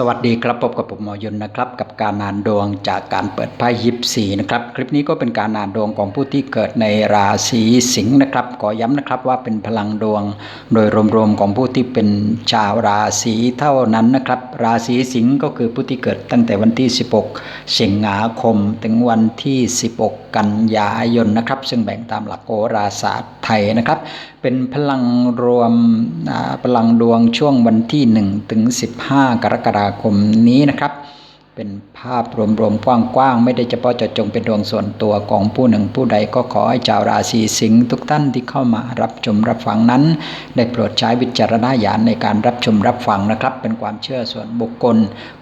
สวัสดีครับพบกับผมหมอยนนะครับกับการอ่านดวงจากการเปิดไพ่ยิปซีนะครับคลิปนี้ก็เป็นการอ่านดวงของผู้ที่เกิดในราศีสิงห์นะครับขอย้ำนะครับว่าเป็นพลังดวงโดยรวมๆของผู้ที่เป็นชาวราศีเท่านั้นนะครับราศีสิงห์ก็คือผู้ที่เกิดตั้งแต่วันที่ 16 สิงหาคม ถึงวันที่ 16 กันยายนนะครับซึ่งแบ่งตามหลักโหราศาสตร์ไทยนะครับเป็นพลังรวมพลังดวงช่วงวันที่ 1 ถึง 15 กรกฎาคมนี้นะครับ เป็นภาพรวมๆกว้างๆไม่ได้เฉพาะเจาะจงเป็นดวงส่วนตัวของผู้หนึ่งผู้ใดก็ขอให้ชาวราศีสิงห์ทุกท่านที่เข้ามารับชมรับฟังนั้น ได้โปรดใช้วิจารณญาณในการรับชมรับฟังนะครับ เป็นความเชื่อส่วนบุคคล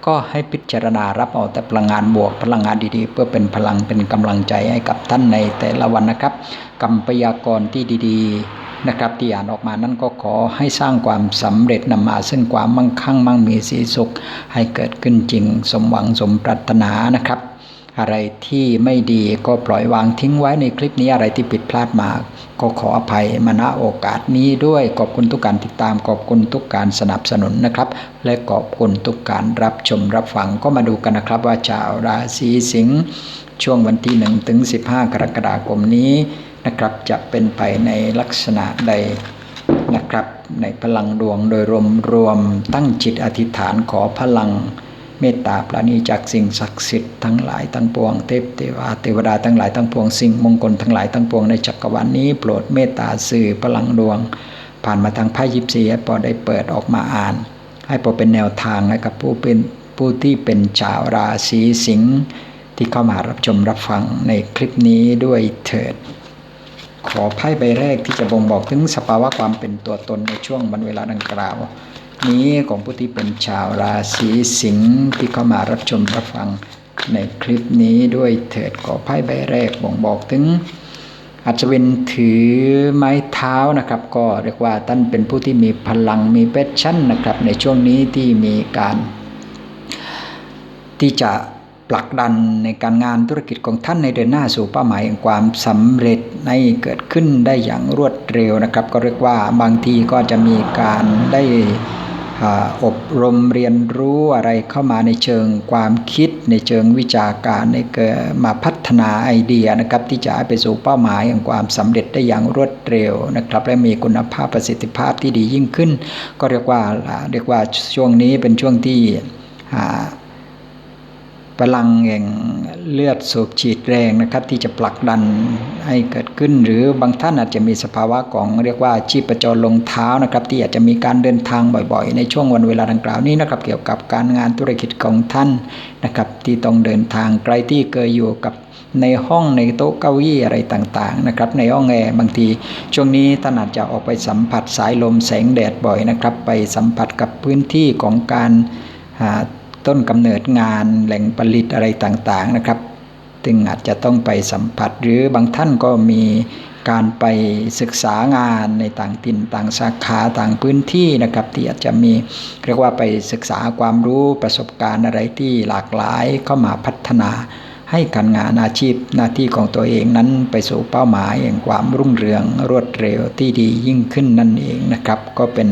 ก็ให้พิจารณารับเอาแต่พลังงานบวกพลังงานดีๆ เพื่อเป็นพลังเป็นกำลังใจให้กับท่านในแต่ละวันนะครับกรรมพยากรที่ดี ๆ นะครับที่อ่านออกมานั้นก็ขอให้สร้างความสำเร็จนำมาซึ่งความมั่งคั่งมั่งมีสีสุข ให้เกิดขึ้นจริง สมหวังสมปรารถนานะครับ อะไรที่ไม่ดีก็ปล่อยวางทิ้งไว้ในคลิปนี้อะไรที่ผิดพลาดมา ก็ขออภัยมาณโอกาสนี้ด้วยขอบคุณทุกการติดตามขอบคุณทุกการสนับสนุนนะครับ และขอบคุณทุกการรับชมรับฟังก็มาดูกันนะครับ ว่าชาวราศีสิงห์ช่วงวันที่1ถึง15 กรกฎาคมนี้ นะครับจะเป็นไปในลักษณะใดนะครับในพลังดวงโดยรวมรวมตั้งจิตอธิษฐานขอพลังเมตตาปราณีจากสิ่งศักดิ์สิทธิ์ทั้งหลายทั้งปวงเทพเทวาเทวดาทั้งหลายทั้งปวงสิ่งมงคลทั้งหลายทั้งปวงในจักรวาลนี้โปรดเมตตาสื่อพลังดวง ผ่านมาทางไพ่ยิปซีให้พอได้เปิดออกมาอ่าน ให้พอเป็นแนวทางให้กับผู้เป็นผู้ที่เป็นชาวราศีสิงห์ที่เข้ามารับชมรับฟังในคลิปนี้ด้วยเถิด ขอไพ่ใบแรกที่จะบ่งบอกถึงสภาวะความเป็นตัวตนในช่วงวันเวลาดังกล่าว นี้ของผู้ที่เป็นชาวราศีสิงห์ที่เข้ามารับชมรับฟังในคลิปนี้ด้วยเถิดขอไพ่ใบแรกบ่งบอกถึงอัศวินถือไม้เท้านะครับ ก็เรียกว่าท่านเป็นผู้ที่มีพลังมีแพชชั่นนะครับ ในช่วงนี้ที่มีการ ที่จะ ผลักดันในการงานธุรกิจของท่านในเดินหน้าสู่เป้าหมายแห่งความสำเร็จในเกิดขึ้นได้อย่างรวดเร็วนะครับ ก็เรียกว่าบางทีก็จะมีการได้อบรมเรียนรู้อะไรเข้ามาในเชิงความคิดในเชิงวิชาการในเกิดมาพัฒนาไอเดียนะครับที่จะไปสู่เป้าหมายแห่งความสำเร็จได้อย่างรวดเร็วนะครับ และมีคุณภาพประสิทธิภาพที่ดียิ่งขึ้น ก็เรียกว่าเรียกว่าช่วงนี้เป็นช่วงที่ พลังแห่งเลือดสูบฉีดแรงนะครับ ที่จะผลักดันให้เกิดขึ้น หรือบางท่านอาจจะมีสภาวะของเรียกว่าชีพจรลงเท้านะครับ ที่อาจจะมีการเดินทางบ่อยๆ ในช่วงวันเวลาดังกล่าวนี้นะครับ เกี่ยวกับการงานธุรกิจของท่านนะครับ ที่ต้องเดินทางไกลที่เคยอยู่กับในห้องในโต๊ะเก้าอี้อะไรต่างๆนะครับในห้องแอร์บางที ช่วงนี้ท่านอาจจะออกไปสัมผัสสายลมแสงแดดบ่อยนะครับ ไปสัมผัสกับพื้นที่ของการ ต้นกำเนิดงานแหล่งผลิตอะไรต่างๆนะครับจึงอาจจะต้องไปสัมผัสหรือบางท่านก็มีการไปศึกษางานในต่างถิ่นต่างสาขาต่างพื้นที่นะครับที่อาจจะมีเรียกว่าไปศึกษาความรู้ประสบการณ์อะไรที่หลากหลายเข้ามาพัฒนา ให้การงานอาชีพหน้าที่ของตัวเองนั้นไปสู่เป้าหมายแห่งความรุ่งเรืองรวดเร็วที่ดียิ่งขึ้นนั่นเองนะครับ ก็เป็น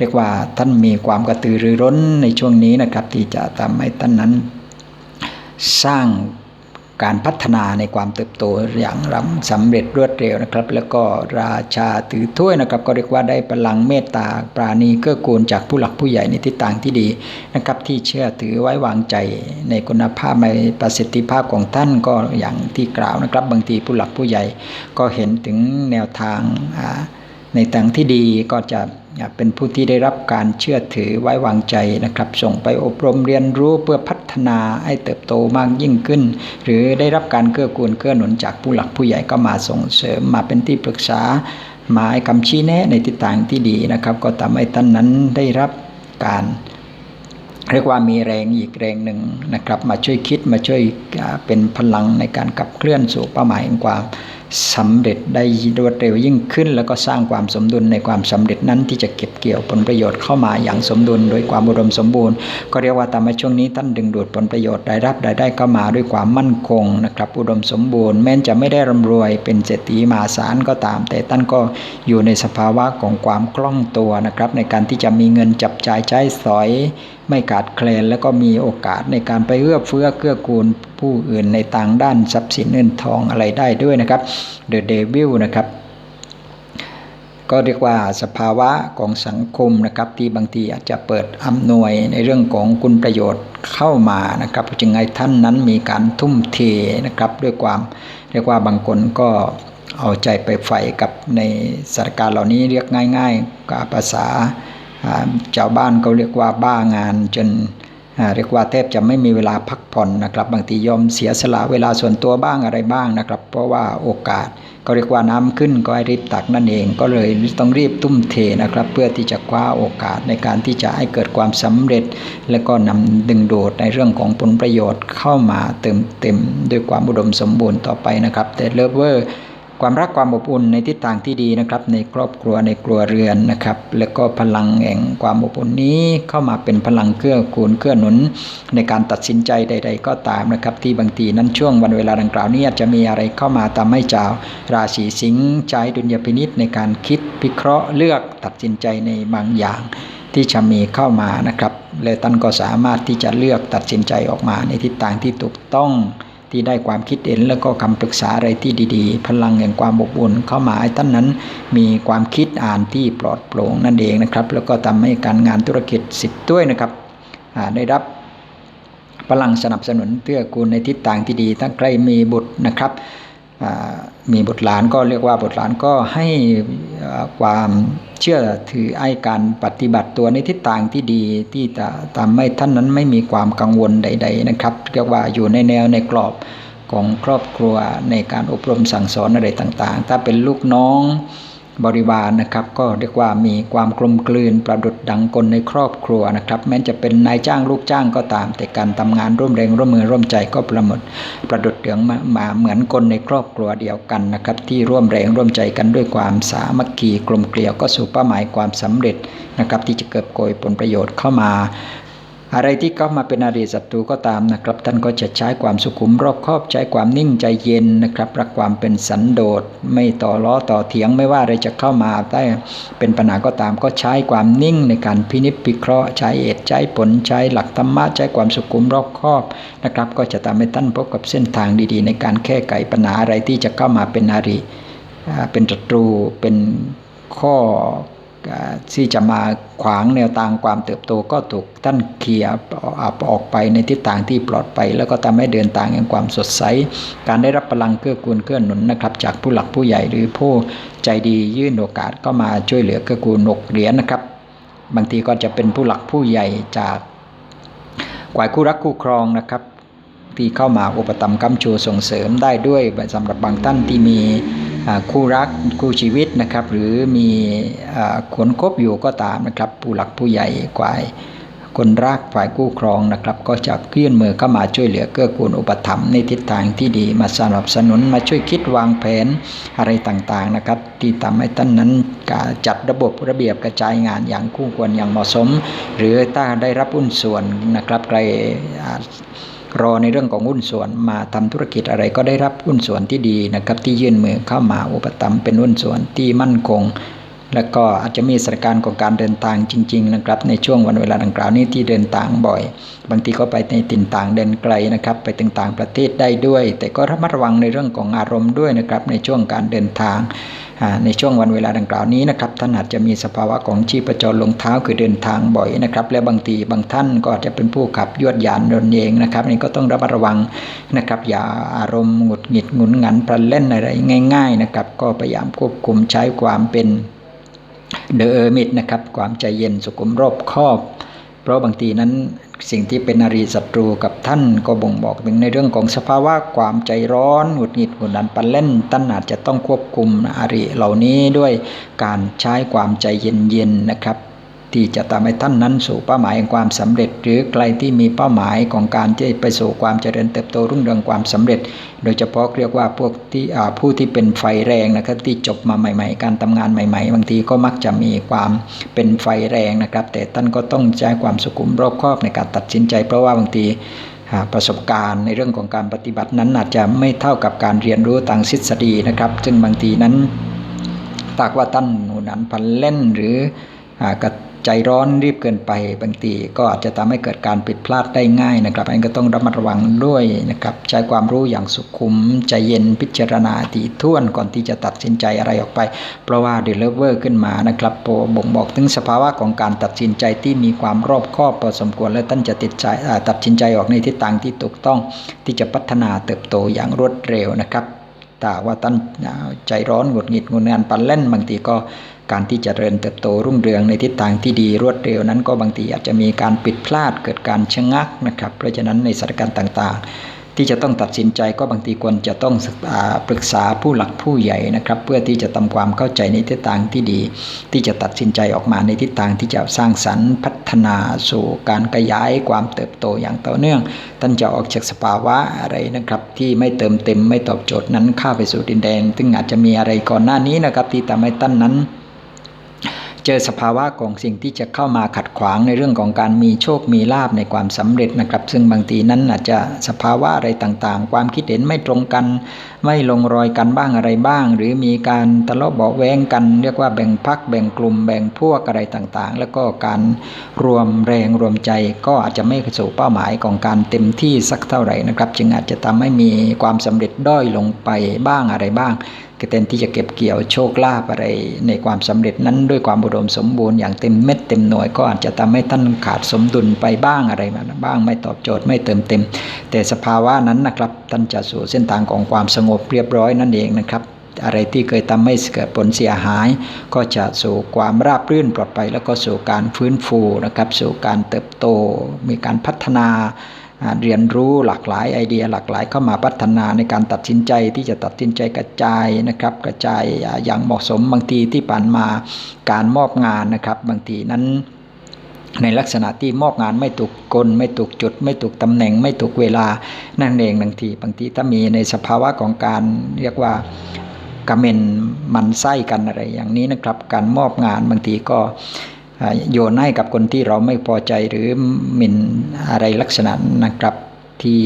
เรียกว่าท่านมีความกระตือรือร้นในช่วงนี้นะครับ ที่จะทำให้ท่านนั้น สร้างการพัฒนาในความเติบโตอย่างล้ำสำเร็จรวดเร็วนะครับ แล้วก็ราชาถือถ้วยนะครับ ก็เรียกว่าได้พลังเมตตาปราณีเกื้อกูลจากผู้หลักผู้ใหญ่ในทิศทางที่ดีนะครับ ที่เชื่อถือไว้วางใจในคุณภาพในประสิทธิภาพของท่านก็อย่างที่กล่าวนะครับ บางทีผู้หลักผู้ใหญ่ก็เห็นถึงแนวทางในทางที่ดีก็จะ เป็นผู้ที่ได้รับการเชื่อถือไว้วางใจนะครับ ส่งไปอบรมเรียนรู้เพื่อพัฒนาให้เติบโตมากยิ่งขึ้น หรือได้รับการเกื้อกูลเกื้อหนุนจากผู้หลักผู้ใหญ่ก็มาส่งเสริมมาเป็นที่ปรึกษามาให้คำชี้แนะในทิศทางที่ดีนะครับ ก็ทำให้ท่านนั้นได้รับการเรียกว่ามีแรงอีกแรงหนึ่งนะครับ มาช่วยคิดมาช่วยเป็นพลังในการขับเคลื่อนสู่เป้าหมายแห่งความ สำเร็จได้รวดเร็วยิ่งขึ้น แล้วก็สร้างความสมดุลในความสำเร็จนั้นที่จะเก็บเกี่ยวผลประโยชน์เข้ามาอย่างสมดุลโดยความอุดมสมบูรณ์ ก็เรียกว่าตามในช่วงนี้ท่านดึงดูดผลประโยชน์รายรับรายได้เข้ามาด้วยความมั่นคงนะครับอุดมสมบูรณ์แม้จะไม่ได้ร่ำรวยเป็นเศรษฐีมหาศาลก็ตาม แต่ท่านก็อยู่ในสภาวะของความคล่องตัวนะครับในการที่จะมีเงินจับจ่ายใช้สอย ไม่ขาดแคลนแล้วก็มีโอกาสในการไปเอื้อเฟื้อเกื้อกูลผู้อื่นในต่างด้านทรัพย์สินเงินทองอะไรได้ด้วยนะครับเดอะเดวิลนะครับก็เรียกว่าสภาวะของสังคมนะครับที่บางทีอาจจะเปิดอำนวยในเรื่องของคุณประโยชน์เข้ามานะครับจึงไงท่านนั้นมีการทุ่มเทนะครับด้วยความเรียกว่าบางคนก็เอาใจไปใฝ่กับในสถานการณ์เหล่านี้เรียกง่าย ๆ กับภาษา ชาวบ้านเขาเรียกว่าบ้างานจนเรียกว่าแทบจะไม่มีเวลาพักผ่อนนะครับ บางทียอมเสียสละเวลาส่วนตัวบ้างอะไรบ้างนะครับ เพราะว่าโอกาสก็เรียกว่าน้ำขึ้นก็ให้รีบตักนั่นเอง ก็เลยต้องรีบตุ้มเทนะครับ เพื่อที่จะคว้าโอกาสในการที่จะให้เกิดความสำเร็จ และก็นำดึงดูดในเรื่องของผลประโยชน์เข้ามาเติมเต็มด้วยความอุดมสมบูรณ์ต่อไปนะครับแต่เลิฟเวอร์ ความรักความอบอุ่นในทิศทางที่ดีนะครับ ในครอบครัวในครัวเรือนนะครับ แล้วก็พลังแห่งความอบอุ่นนี้เข้ามาเป็นพลังเกื้อกูลเกื้อหนุน ในการตัดสินใจใด ๆ ก็ตามนะครับ ที่บางทีนั้นช่วงวันเวลาดังกล่าวนี้จะมีอะไรเข้ามาทำให้เจ้าราศีสิงห์ใช้ดุลยพินิษในการคิดพิเคราะห์เลือกตัดสินใจในบางอย่างที่จะมีเข้ามานะครับ และท่านก็สามารถที่จะเลือกตัดสินใจออกมาในทิศทางที่ถูกต้อง ที่ได้ความคิดเห็นแล้วก็คำปรึกษาอะไรที่ดีๆ พลังแห่งความอบอุ่นเข้ามาให้ท่านนั้น มีความคิดอ่านที่ปลอดโปร่งนั่นเองนะครับ แล้วก็ทำให้การงานธุรกิจสิบด้วยนะครับได้รับพลังสนับสนุนเพื่อกูลในทิศทางที่ดี ถ้าใครมีบุตรนะครับ มีบุตรหลานก็เรียกว่าบุตรหลานก็ให้ความเชื่อถือไอ้การปฏิบัติตัวในทิศทางที่ดีที่จะทำให้ท่านนั้นไม่มีความกังวลใด ๆนะครับ เรียกว่าอยู่ในแนวในกรอบของครอบครัวในการอบรมสั่งสอนอะไรต่างๆ ถ้าเป็นลูกน้อง บริวารนะครับ ก็เรียกว่ามีความกลมกลืนประดุดดังคนในครอบครัวนะครับ แม้จะเป็นนายจ้างลูกจ้างก็ตาม แต่การทำงานร่วมแรงร่วมมือร่วมใจก็ประมดประดุดเดืองมาเหมือนคนในครอบครัวเดียวกันนะครับ ที่ร่วมแรงร่วมใจกันด้วยความสามัคคีกลมเกลียวก็สู่เป้าหมายความสำเร็จนะครับ ที่จะเกิดโกยผลประโยชน์เข้ามา อะไรที่เข้ามาเป็นอริศัตรูก็ตามนะครับ ท่านก็จะใช้ความสุขุมรอบคอบใช้ความนิ่งใจเย็นนะครับรักความเป็นสันโดษ ไม่ต่อล้อต่อเถียงไม่ว่าอะไรจะเข้ามาได้เป็นปัญหาก็ตามก็ใช้ความนิ่งในการพินิจพิเคราะห์ใช้เอตใช้ผลใช้หลักธรรมะใช้ความสุขุมรอบคอบนะครับ ก็จะทำให้ท่านพบกับเส้นทางดีๆ ในการแก้ไขปัญหาอะไรที่จะเข้ามาเป็นอริเป็นศัตรูเป็นข้อ ที่จะมาขวางแนวทางความเติบโตก็ถูกท่านเขี่ยออกไปในทิศทางที่ปลอดภัยแล้วก็ทำให้เดินทางอย่างความสดใส การได้รับพลังเกื้อกูลเกื้อหนุนนะครับ จากผู้หลักผู้ใหญ่หรือผู้ใจดียื่นโอกาสก็มาช่วยเหลือเกื้อกูลหนกเหรียญนะครับ บางทีก็จะเป็นผู้หลักผู้ใหญ่จากกวายคู่รักคู่ครองนะครับที่เข้ามาอุปถัมภ์กำชูส่งเสริมได้ด้วยสำหรับบางท่านที่มี คู่รักคู่ชีวิตนะครับ หรือมีคนคบอยู่ก็ตามนะครับ ผู้หลักผู้ใหญ่กวายคนรักฝ่ายคู่ครองนะครับ ก็จะยื่อนมือเข้ามาช่วยเหลือเกื้อกูลอุปถัมภ์ในทิศทางที่ดีมาสนับสนุนมาช่วยคิดวางแผนอะไรต่างๆนะครับ ที่ทำให้ท่านนั้นจัดระบบระเบียบกระจายงานอย่างคู่ควรอย่างเหมาะสม หรือถ้าได้รับอุ้นส่วนนะครับใคร รอในเรื่องของหุ้นส่วนมาทำธุรกิจอะไรก็ได้รับหุ้นส่วนที่ดีนะครับ ที่ยื่นมือเข้ามาอุปถัมภ์เป็นหุ้นส่วนที่มั่นคง และก็อาจจะมีสถานการณ์ของการเดินทางจริง ๆ นะครับ ในช่วงวันเวลาดังกล่าวนี้ที่เดินทางบ่อย บางทีก็ไปในถิ่นต่างเดินไกลนะครับ ไปถึงต่างประเทศได้ด้วย แต่ก็ระมัดระวังในเรื่องของอารมณ์ด้วยนะครับในช่วงการเดินทาง ในช่วงวันเวลาดังกล่าวนี้นะครับท่านอาจจะมีสภาวะของชีพจรลงเท้าคือเดินทางบ่อยนะครับ และบางทีบางท่านก็อาจจะเป็นผู้ขับยวดยานรนเองนะครับนี่ก็ต้องระมัดระวังนะครับอย่าอารมณ์หงุดหงิดหงุนงันประเล่นอะไรง่าย ๆนะครับ ก็พยายามควบคุมใช้ความเป็นเดอร์มิดนะครับความใจเย็นสุขุมรอบคอบ เพราะบางทีนั้นสิ่งที่เป็นอริศัตรูกับท่านก็บ่งบอกถึงในเรื่องของสภาวะความใจร้อนหงุดหงิดหุนหันปันเล่นท่านอาจจะต้องควบคุมอริเหล่านี้ด้วยการใช้ความใจเย็นๆนะครับ ที่จะทำให้ท่านนั้นสู่เป้าหมายแห่งความสำเร็จ หรือใครที่มีเป้าหมายของการที่ไปสู่ความเจริญเติบโตรุ่งเรืองความสำเร็จ โดยเฉพาะเรียกว่าพวกที่ผู้ที่เป็นไฟแรงนะครับที่จบมาใหม่ ๆ การทำงานใหม่ ๆ บางทีก็มักจะมีความเป็นไฟแรงนะครับ แต่ท่านก็ต้องใช้ความสุขุมรอบคอบในการตัดสินใจ เพราะว่าบางทีประสบการณ์ในเรื่องของการปฏิบัตินั้นอาจจะไม่เท่ากับการเรียนรู้ทางทฤษฎีนะครับซึ่งบางทีนั้นตากว่าท่านหนุนนันพันเล่นหรือกระ ใจร้อนรีบเกินไปบางทีก็อาจจะทำให้เกิดการผิดพลาดได้ง่ายนะครับอันก็ต้องระมัดระวังด้วยนะครับใช้ความรู้อย่างสุขุม ใจเย็นพิจารณาถี่ถ้วนก่อนที่จะตัดสินใจอะไรออกไป เพราะว่าเดลเวอร์ขึ้นมานะครับโปบ่งบอกถึงสภาวะของการตัดสินใจที่มีความรอบคอบพอสมควรและท่านจะติดใจตัดสินใจออกในทิศทางที่ถูกต้องที่จะพัฒนาเติบโตอย่างรวดเร็วนะครับแต่ว่าท่านใจร้อนหงุดหงิดงุนงานปันเล่นบางทีก็ การที่จะเริญเติบโตรุ่งเรืองในทิศทางที่ดีรวดเร็วนั้นก็บางทีอาจจะมีการปิดพลาดเกิดการชะงักนะครับ เพราะฉะนั้นในสถานการณ์ต่าง ๆ ที่จะต้องตัดสินใจก็บางทีควรจะต้องปรึกษาผู้หลักผู้ใหญ่นะครับ เพื่อที่จะทำความเข้าใจในทิศทางที่ดี ที่จะตัดสินใจออกมาในทิศทางที่จะสร้างสรรค์พัฒนาสู่การขยายความเติบโตอย่างต่อเนื่อง ท่านจะออกจากสภาวะอะไรนะครับ ที่ไม่เติมเต็มไม่ตอบโจทย์นั้นข้าไปสู่ดินแดน ซึ่งอาจจะมีอะไรก่อนหน้านี้นะครับที่ทำให้ท่านนั้น จอสภาวะของสิ่งที่จะเข้ามาขัดขวางในเรื่องของการมีโชคมีลาบในความสำเร็จนะครับ ซึ่งบางทีนั้นอาจจะสภาวะอะไรต่างๆ ความคิดเห็นไม่ตรงกัน ไม่ลงรอยกันบ้างอะไรบ้าง หรือมีการทะเลาะเบาแวงกัน เรียกว่าแบ่งพักแบ่งกลุ่มแบ่งพวกอะไรต่างๆ แล้วก็การรวมแรงรวมใจก็อาจจะไม่สู่เป้าหมายของการเต็มที่สักเท่าไหร่นะครับ จึงอาจจะทำให้มีความสำเร็จด้อยลงไปบ้างอะไรบ้าง แทนที่จะเก็บเกี่ยวโชคลาภอะไรในความสำเร็จนั้นด้วยความบุดมสมบูรณ์อย่างเต็มเม็ดเต็มหน่วยก็อาจจะทำให้ท่านขาดสมดุลไปบ้างอะไรมาบ้างไม่ตอบโจทย์ไม่เติมเต็ม แต่สภาวะนั้นนะครับท่านจะสู่เส้นทางของความสงบเรียบร้อยนั่นเองนะครับอะไรที่เคยทำให้เกิดผลเสียหาย ก็จะสู่ความราบรื่นปลอดภัยแล้วก็สู่การฟื้นฟูนะครับสู่การเติบโต มีการพัฒนา เรียนรู้หลากหลายไอเดียหลากหลายเข้ามาพัฒนาในการตัดสินใจที่จะตัดสินใจกระจายนะครับ กระจายอย่างเหมาะสมบางทีที่ผ่านมาการมอบงานนะครับ บางทีนั้นในลักษณะที่มอบงานไม่ถูกกล ไม่ถูกจุด ไม่ถูกตำแหน่ง ไม่ถูกเวลานั่นเองบางทีบางทีถ้ามีในสภาวะของการเรียกว่ากระเมนมันไส้กันอะไรอย่างนี้นะครับ การมอบงานบางทีก็ โยนให้กับคนที่เราไม่พอใจหรือหมิ่นอะไรลักษณะนะครับที่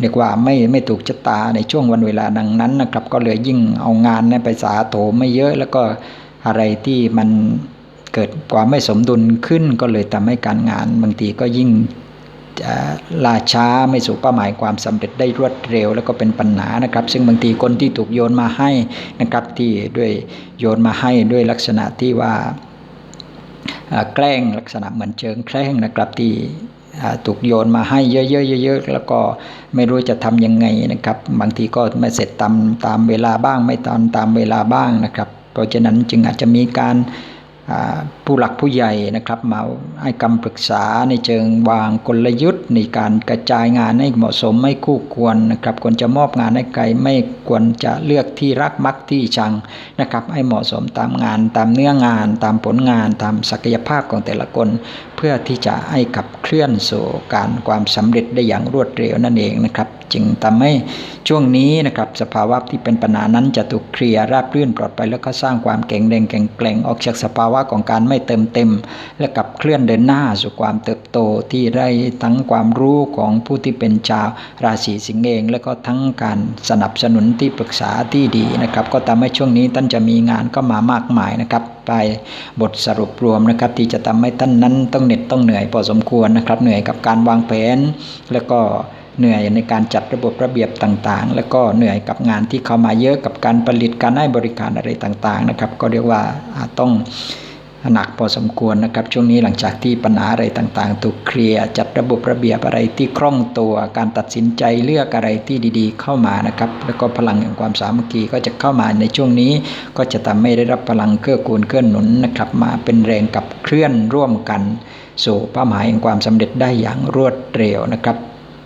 เรียกว่าไม่ไม่ถูกชะตาในช่วงวันเวลาดังนั้นนะครับ ก็เลยยิ่งเอางานไปสาโถไม่เยอะ แล้วก็อะไรที่มันเกิดความไม่สมดุลขึ้น ก็เลยทำให้การงานบางทีก็ยิ่ง ล่าช้าไม่สู่เป้าหมายความสำเร็จได้รวดเร็ว แล้วก็เป็นปัญหานะครับ ซึ่งบางทีคนที่ถูกโยนมาให้นะครับที่ด้วยโยนมาให้ด้วยลักษณะที่ว่าแกล้งลักษณะเหมือนเชิงแกล้งนะครับที่ถูกโยนมาให้เยอะๆเยอะๆแล้วก็ไม่รู้จะทํำยังไงนะครับ บางทีก็ไม่เสร็จตามตามเวลาบ้าง ไม่ตามตามเวลาบ้างนะครับ เพราะฉะนั้นจึงอาจจะมีการ ผู้หลักผู้ใหญ่นะครับมาให้คำปรึกษาในเชิงวางกลยุทธ์ ในการกระจายงานให้เหมาะสมไม่คู่ควรนะครับควรจะมอบงานให้ใครไม่ควรจะเลือกที่รักมักที่ชังนะครับให้เหมาะสมตามงานตามเนื้องาน ตามผลงานตามศักยภาพของแต่ละคน เพื่อที่จะให้ขับเคลื่อนสู่การความสำเร็จได้อย่างรวดเร็วนั่นเองนะครับจึงทำให้ช่วงนี้นะครับสภาวะที่เป็นปัญหานั้นจะถูกเคลียร์ราบรื่นปลอดภัยแล้วก็สร้างความเก่งแดงแข็งแกร่งออกจากสภาวะของการไม่เติมเต็ม และกับเคลื่อนเดินหน้าสู่ความเติบโตที่ได้ทั้งความรู้ของผู้ที่เป็นชาวราศีสิงห์เอง และก็ทั้งการสนับสนุนที่ปรึกษาที่ดีนะครับ ก็ทำให้ช่วงนี้ท่านจะมีงานก็มามากมายนะครับไปบทสรุปรวมนะครับ ที่จะทำให้ท่านนั้นต้องเหน็ดต้องเหนื่อยพอสมควรนะครับ เหนื่อยกับการวางแผน แล้วก็เหนื่อยในการจัดระบบระเบียบต่างๆ แล้วก็เหนื่อยกับงานที่เข้ามาเยอะกับการผลิตการให้บริการอะไรต่างๆนะครับ ก็เรียกว่าต้อง หนักพอสมควรนะครับ ช่วงนี้หลังจากที่ปัญหาอะไรต่างๆ ถูกเคลียร์จัดระบบระเบียบอะไรที่คล่องตัวการตัดสินใจเลือกอะไรที่ดีๆ เข้ามานะครับ แล้วก็พลังแห่งความสามัคคีก็จะเข้ามาในช่วงนี้ ก็จะทำให้ได้รับพลังเกื้อกูลเกื้อหนุนนะครับ มาเป็นแรงกับเคลื่อนร่วมกัน สู่เป้าหมายแห่งความสำเร็จได้อย่างรวดเร็วนะครับ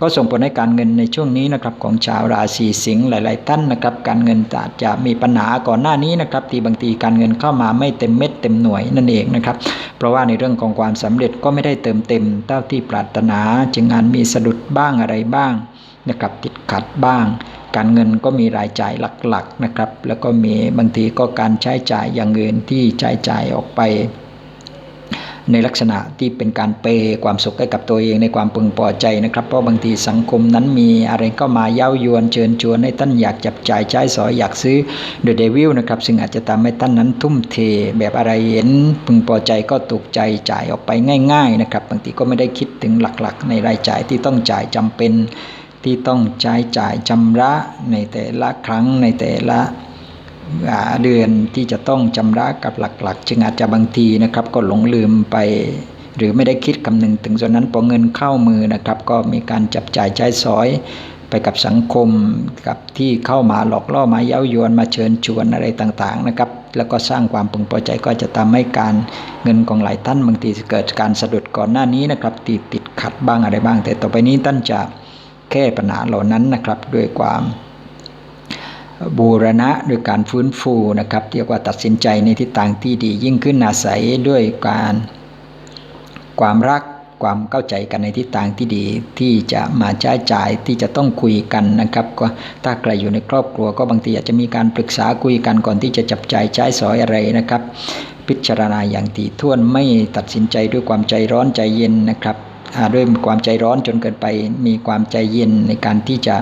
ก็ส่งผลให้การเงินในช่วงนี้นะครับของชาวราศีสิงห์หลาย ๆ ท่านนะครับการเงินอาจจะมีปัญหาก่อนหน้านี้นะครับที่บางทีการเงินเข้ามาไม่เต็มเม็ดเต็มหน่วยนั่นเองนะครับเพราะว่าในเรื่องของความสำเร็จก็ไม่ได้เติมเต็มเท่าที่ปรารถนา จึงงานมีสะดุดบ้างอะไรบ้างนะครับติดขัดบ้าง การเงินก็มีรายจ่ายหลัก ๆ นะครับ แล้วก็มีบางทีก็การใช้จ่ายอย่างอื่นที่ใช้จ่ายออกไป ในลักษณะที่เป็นการเปย์ความสุขให้กับตัวเองในความพึงพอใจนะครับ เพราะบางทีสังคมนั้นมีอะไรก็มาเย้ายวนเชิญชวนให้ท่านอยากจับจ่ายใช้สอยอยากซื้อโดยเดวิลนะครับซึ่งอาจจะทำให้ท่านนั้นทุ่มเทแบบอะไรเห็นพึงพอใจก็ถูกใจจ่ายออกไปง่าย ๆนะครับ บางทีก็ไม่ได้คิดถึงหลักๆ ในรายจ่ายที่ต้องจ่ายจำเป็นที่ต้องใช้จ่ายชำระในแต่ละครั้งในแต่ละ เดือนที่จะต้องชำระกับหลักๆ จึงอาจจะบางทีนะครับ ก็หลงลืมไป หรือไม่ได้คิดคำนึงถึงส่วนนั้นพอเงินเข้ามือนะครับ ก็มีการจับจ่ายใช้สอยไปกับสังคมกับที่เข้ามาหลอกล่อมาเย้ายวนมาเชิญชวนอะไรต่างๆนะครับ แล้วก็สร้างความพึงพอใจก็จะทำให้การเงินของหลายท่านบางทีเกิดการสะดุดก่อนหน้านี้นะครับติดติดขัดบ้างอะไรบ้าง แต่ต่อไปนี้ท่านจะแก้ปัญหาเหล่านั้นนะครับ ด้วยความ บูรณะด้วยการฟื้นฟูนะครับเรียกว่าตัดสินใจในทิศทางที่ดียิ่งขึ้นอาศัยด้วยการความรักความเข้าใจกันในทิศทางที่ดีที่จะมาใช้จ่ายที่จะต้องคุยกันนะครับ ก็ถ้าใครอยู่ในครอบครัวก็บางทีอาจจะมีการปรึกษาคุยกันก่อนที่จะจับจ่ายใช้สอยอะไรนะครับ พิจารณาอย่างถี่ถ้วนไม่ตัดสินใจด้วยความใจร้อนใจเย็นนะครับด้วยความใจร้อนจนเกินไปมีความใจเย็นในการที่จะ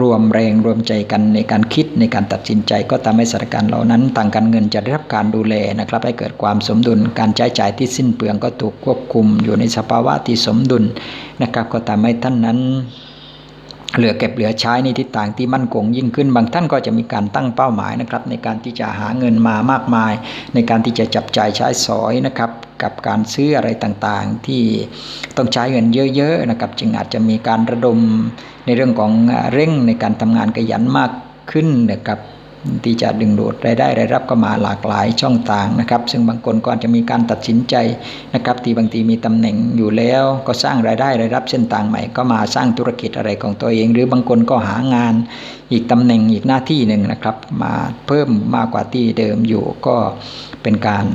รวมแรงรวมใจกันในการคิดในการตัดสินใจก็ทำให้สถานการณ์เหล่านั้นทางการเงินจะได้รับการดูแลนะครับ ให้เกิดความสมดุลการใช้จ่ายที่สิ้นเปลืองก็ถูกควบคุมอยู่ในสภาวะที่สมดุลนะครับ ก็ทำให้ท่านนั้นเหลือเก็บเหลือใช้ในทิศทางที่มั่นคงยิ่งขึ้น บางท่านก็จะมีการตั้งเป้าหมายนะครับในการที่จะหาเงินมามากมาย ในการที่จะจับจ่ายใช้สอยนะครับ กับการซื้ออะไรต่างๆ ที่ต้องใช้เงินเยอะๆนะครับจึงอาจจะมีการระดมในเรื่องของเร่งในการทำงานขยันมากขึ้นนะครับที่จะดึงดูดรายได้รายรับก็มาหลากหลายช่องทางนะครับ ซึ่งบางคนก็อาจจะมีการตัดสินใจนะครับที่บางทีมีตำแหน่งอยู่แล้ว ก็สร้างรายได้รายรับเส้นต่างใหม่ ก็มาสร้างธุรกิจอะไรของตัวเอง หรือบางคนก็หางานอีกตำแหน่งอีกหน้าที่หนึ่งนะครับ มาเพิ่มมากกว่าที่เดิมอยู่ก็เป็นการ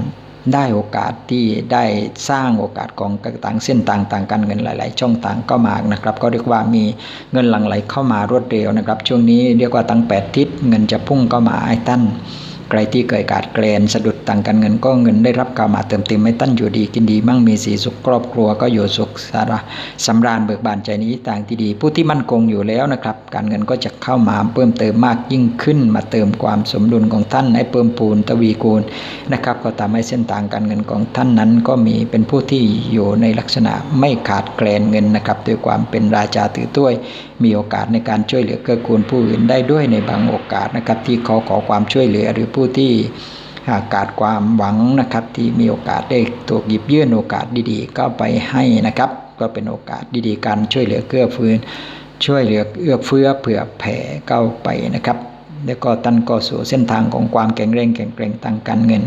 ได้โอกาสที่ได้สร้างโอกาสของต่างเส้นต่างต่างกันเงินหลาย ๆ ช่องต่างก็มากนะครับ ก็เรียกว่ามีเงินหลั่งไหลเข้ามารวดเร็วนะครับ ช่วงนี้เรียกว่าตั้งแปดทิศเงินจะพุ่งก็มาไอ้ตั้น ใครที่เกิดการเกรนสะดุดต่างกันเงินก็เงินได้รับกามาเติมเต็มไม่ตั้นอยู่ดีกินดี มั่งมีสีสุขครอบครัวก็อยู่สุขสาระสำราญเบิกบานใจนี้ต่างที่ดี ผู้ที่มั่นคงอยู่แล้วนะครับ การเงินก็จะเข้ามาเพิ่มเติมมากยิ่งขึ้น มาเติมความสมดุลของท่านให้เพิ่มปูนตวีกูลนะครับ ก็ทำให้เส้นทางการเงินของท่านนั้นก็มีเป็นผู้ที่อยู่ในลักษณะไม่ขาดแคลนเงินนะครับด้วยความเป็นราชาถือถ้วย มีโอกาสในการช่วยเหลือเกื้อกูลผู้อื่นได้ด้วยในบางโอกาสนะครับ ที่เขาขอความช่วยเหลือหรือผู้ที่ขาดความหวังนะครับ ที่มีโอกาสได้ถูกหยิบยื่นโอกาสดีๆ ก็ไปให้นะครับ ก็เป็นโอกาสดีๆ การช่วยเหลือเกื้อฟื้นช่วยเหลือเอื้อเฟื้อเผื่อแผ่เข้าไปนะครับ แล้วก็ตันก็สู่เส้นทางของความแข็งแรงแข็งแกร่งทางการเงิน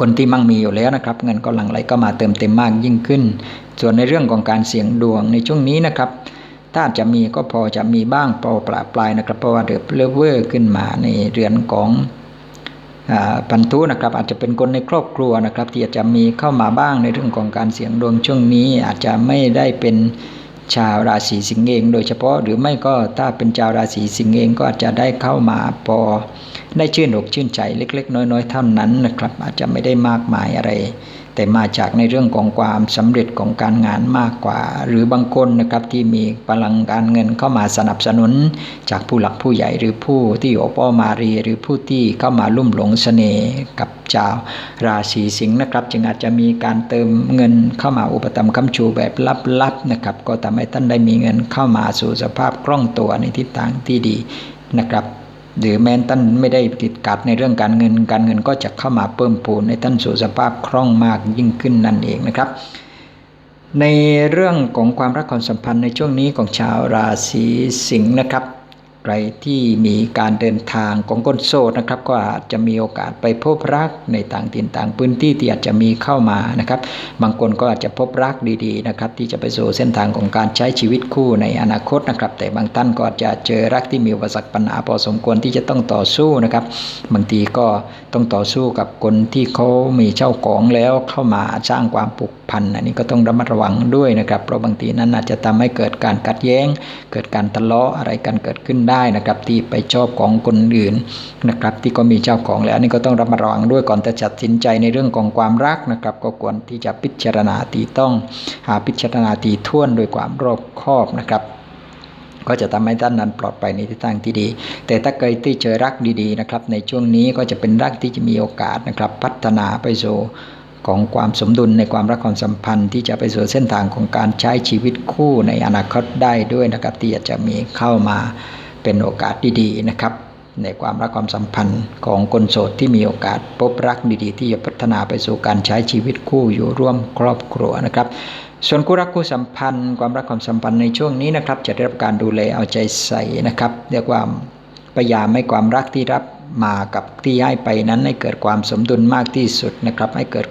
คนที่มั่งมีอยู่แล้วนะครับ เงินก็หลั่งไหลก็มาเติมเต็มมากยิ่งขึ้น ส่วนในเรื่องของการเสี่ยงดวงในช่วงนี้นะครับ ถ้าจะมีก็พอจะมีบ้างพอปลาปลายนะครับ เพราะว่าเดือบเลเวอร์ขึ้นมาในเรือนของพันธุนะครับ อาจจะเป็นคนในครอบครัวนะครับ ที่อาจจะมีเข้ามาบ้างในเรื่องของการเสี่ยงดวงช่วงนี้ อาจจะไม่ได้เป็นชาวราศีสิงห์เอง โดยเฉพาะหรือไม่ก็ถ้าเป็นชาวราศีสิงห์เองก็อาจจะได้เข้ามาพอได้ชื่นอกชื่นใจเล็ก ๆ น้อยๆเท่านั้นนะครับ อาจจะไม่ได้มากมายอะไร แต่มาจากในเรื่องของความสำเร็จของการงานมากกว่า หรือบางคนนะครับที่มีพลังการเงินเข้ามาสนับสนุน จากผู้หลักผู้ใหญ่หรือผู้ที่โอปอมารีหรือผู้ที่เข้ามาลุ่มหลงเสน่ห์กับเจ้าราศีสิงห์นะครับ จึงอาจจะมีการเติมเงินเข้ามาอุปตมคำชูแบบลับๆนะครับก็ทำให้ท่านได้มีเงินเข้ามาสู่สภาพคล่องตัวในทิศทางที่ดีนะครับ หรือแม้ท่านไม่ได้ติดกัดในเรื่องการเงิน การเงินก็จะเข้ามาเพิ่มพูนในท่านสู่สภาพคล่องมากยิ่งขึ้นนั่นเองนะครับ ในเรื่องของความรักความสัมพันธ์ในช่วงนี้ของชาวราศีสิงห์นะครับ ใครที่มีการเดินทางของคนโสดนะครับ ก็อาจจะมีโอกาสไปพบรักในต่างถิ่นต่างพื้นที่ที่อาจจะมีเข้ามานะครับ บางคนก็อาจจะพบรักดีๆนะครับ ที่จะไปสู่เส้นทางของการใช้ชีวิตคู่ในอนาคตนะครับ แต่บางท่านก็อาจจะเจอรักที่มีอุปสรรคปัญหาพอสมควรที่จะต้องต่อสู้นะครับ บางทีก็ต้องต่อสู้กับคนที่เขามีเจ้าของแล้วเข้ามาสร้างความผูกพันอันนี้ก็ต้องระมัดระวังด้วยนะครับ เพราะบางทีนั้นอาจจะทำให้เกิดการขัดแย้ง เกิดการทะเลาะอะไรกันเกิดขึ้นได้นะครับ ที่ไปชอบของคนอื่นนะครับ ที่ก็มีเจ้าของแล้วนนี้ก็ต้องระมัดระวังด้วยก่อนจะตัดสินใจในเรื่องของความรักนะครับ ก็ควรที่จะพิจารณาตีต้อง หาพิจารณาตีท่วนด้วยความรอบคอบนะครับก็จะทำให้ท่านนั้นปลอดภัยในทิศทางที่ดี แต่ถ้าเกิดที่เจอรักดีๆนะครับ ในช่วงนี้ก็จะเป็นรักที่จะมีโอกาสนะครับ พัฒนาไปสู่ ของความสมดุลในความรักความสัมพันธ์ที่จะไปสู่เส้นทางของการใช้ชีวิตคู่ในอนาคตได้ด้วยนะครับที่จจะมีเข้ามาเป็นโอกาสดีๆนะครับ ในความรักความสัมพันธ์ของคนโสดที่มีโอกาสพบรักดีๆ ที่จะพัฒนาไปสู่การใช้ชีวิตคู่อยู่ร่วมครอบครัวนะครับส่วนคู่รักคู่สัมพันธ์ความรักความสัมพันธ์ในช่วงนี้นะครับ จะได้รับการดูแลเอาใจใส่นะครับ เรียกว่าพยายามให้ความรักที่รับมากับที่ให้ไปนั้นให้เกิดความสมดุลมากที่สุดนะครับ ให้เกิด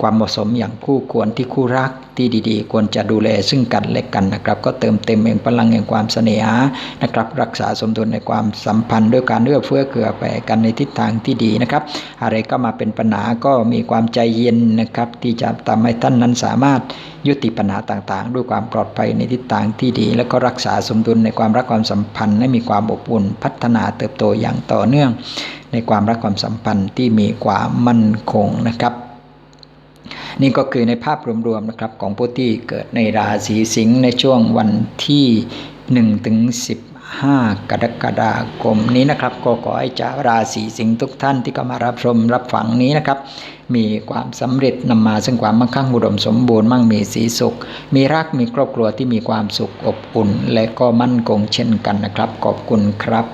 ความเหมาะสมอย่างคู่ควรที่คู่รักที่ดีๆ ควรจะดูแลซึ่งกันและกันนะครับ ก็เติมเต็มเองพลังแห่งความเสน่หานะครับ รักษาสมดุลในความสัมพันธ์ด้วยการเอื้อเฟื้อเกื้อแผ่กันในทิศทางที่ดีนะครับ อะไรก็มาเป็นปัญหาก็มีความใจเย็นนะครับ ที่จะทำให้ท่านนั้นสามารถยุติปัญหาต่างๆ ด้วยความปลอดภัยในทิศทางที่ดี แล้วก็รักษาสมดุลในความรักความสัมพันธ์ให้มีความอบอุ่นพัฒนาเติบโตอย่างต่อเนื่อง ในความรักความสัมพันธ์ที่มีความมั่นคงนะครับ นี่ก็คือในภาพรวมๆนะครับของผู้ที่เกิดในราศีสิงห์ในช่วงวันที่1ถึง15 กรกฎาคมนี้นะครับ ก็ขอให้จาราศีสิงห์ทุกท่านที่เข้ามารับชมรับฟังนี้นะครับ มีความสำเร็จนำมาซึ่งความมั่งคั่งอุดมสมบูรณ์มั่งมีสีสุข มีรักมีครอบครัวที่มีความสุขอบอุ่น และก็มั่นคงเช่นกันนะครับ ขอบคุณครับ